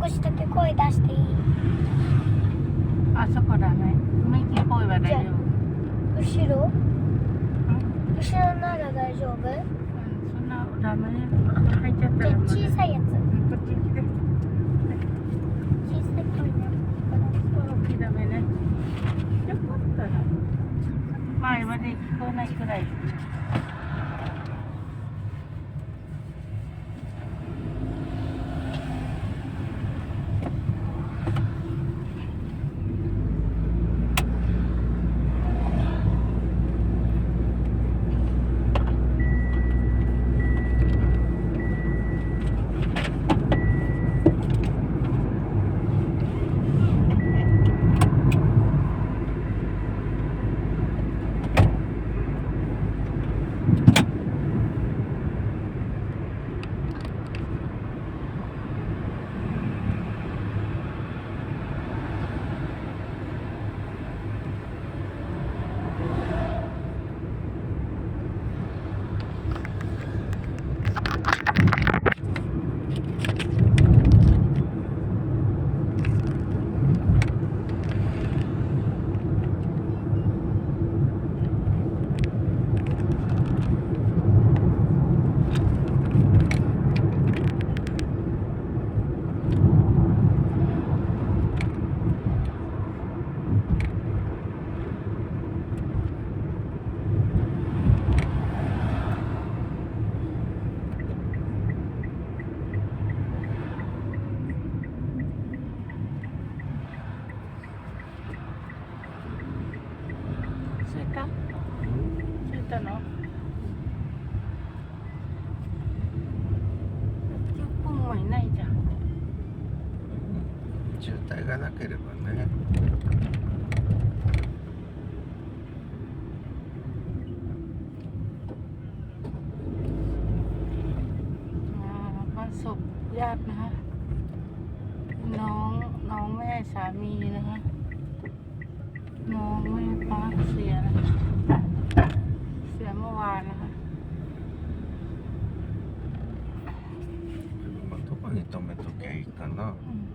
少しだけ声出していい？あそこだねไม่聞こえば大丈夫後ろ後ろなら大丈夫うん。そんなダメ入っちゃったらまだ小さいやつ前まで聞こえないくらい。渋滞がなければねอ่าวันศพญาตินะคะน้องน้องแม่สามีนะคะ น้องแม่ป้าเสียนะคะเสียเมื่อวานนะคะ 車どこに止めときゃいいかなうん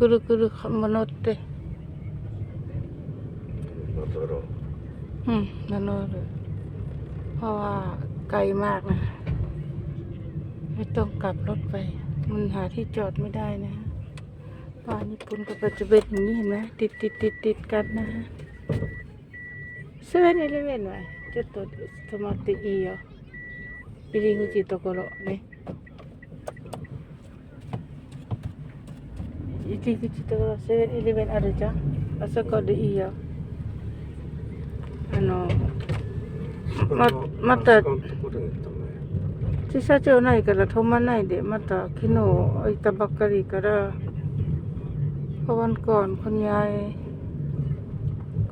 くるくるも乗って戻ろう อืมนาโนเลยเพราะว่าไกลมากนะ ไม่ต้องกลับรถไป มันหาที่จอดไม่ได้นะบ้านญี่ปุ่นกับปัจจุบันอย่างนี้เห็นไหมติดติดติดติดกันนะฮะเซเว่นอีเลเว่นไว้ちょっと止まっていいよ入り口のところね入り口のところセブンイレブンあるじゃんあそこでいいよあのままたあそこのところに Kitsikitsitoro, 7-Eleven ada je. Pasal kau ada iya. Ano, mat, mata, sisa je nai kara, thoma nai de, mata, kino, ita bakari kara, kawan kon, kon yai,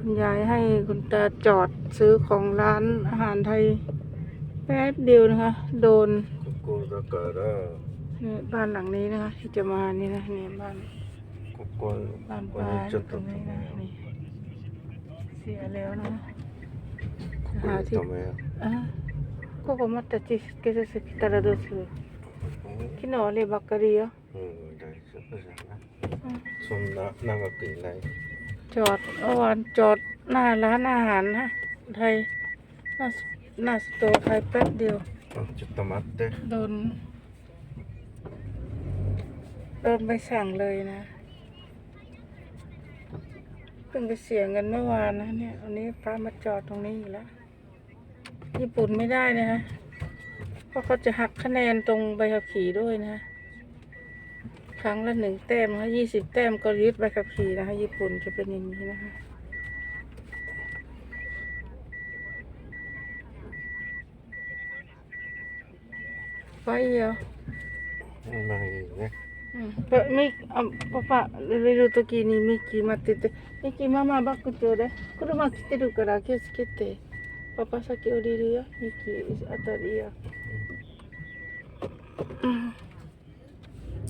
คุณยายให้คุณตาจอดซื้อของร้านอาหารไทยแป๊บเดียวนะคะ โดน กูระกะระ เนี่ยบ้านหลังนี้นะคะที่จะมานี่นะเนี่ยบ้าน ここ บ้าน ここ ป้า にちょっ ต と รง 止め นี้นะ よ นี่เสียแล้วนะ うここに止めようあここまた警察来たらどうする昨日あればっかりようん大丈夫じゃないそんな長くいない จอดเมื่อวานจอดหน้าร้านอาหารนะไทยหน้าสหน้าสโตร์ไทยแป๊บเดียว うんちょっと待って โดน โดนไปสั่งเลยนะ เพิ่งไปเสียเงินเมื่อวานนะเนี่ยวันนี้พระมาจอดตรงนี้อีกแล้วญี่ปุ่นไม่ได้นะฮะเพราะเขาจะหักคะแนนตรงใบขับขี่ด้วยนะ ครั้งละหนึ่งแต้มนะยี่สิบแต้มก็ยึดใบขับขี่นะคะญี่ปุ่นจะเป็นอย่างนี้นะคะไปเดียว ไม่นะ うん、ミあパパ入れる時にミッキー待ってて、ミッキーママバックちょうだい。車来てるから気をつけて。パパ先降りるよ、ミッキーあたりよ。うん